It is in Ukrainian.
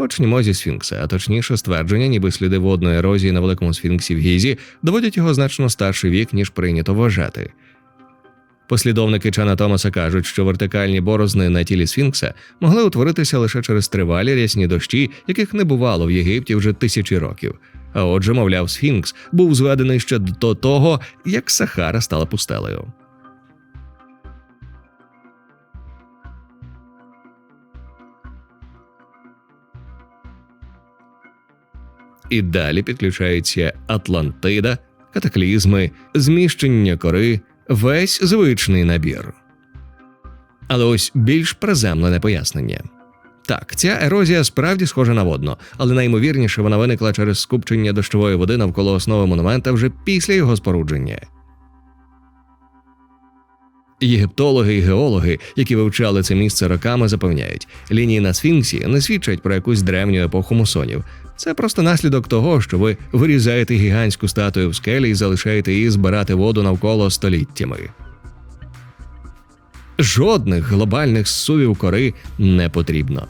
Почнімо зі сфінкса, а точніше ствердження, ніби сліди водної ерозії на великому сфінксі в Гізі доводять його значно старший вік, ніж прийнято вважати. Послідовники Чана Томаса кажуть, що вертикальні борозни на тілі сфінкса могли утворитися лише через тривалі рясні дощі, яких не бувало в Єгипті вже тисячі років. А отже, мовляв, сфінкс був зведений ще до того, як Сахара стала пустелею. І далі підключається Атлантида, катаклізми, зміщення кори, весь звичний набір. Але ось більш приземлене пояснення. Так, ця ерозія справді схожа на водну, але наймовірніше вона виникла через скупчення дощової води навколо основи монумента вже після його спорудження. Єгиптологи і геологи, які вивчали це місце роками, запевняють, лінії на сфінксі не свідчать про якусь древню епоху мусонів. Це просто наслідок того, що ви вирізаєте гігантську статую в скелі і залишаєте її збирати воду навколо століттями. Жодних глобальних зсувів кори не потрібно.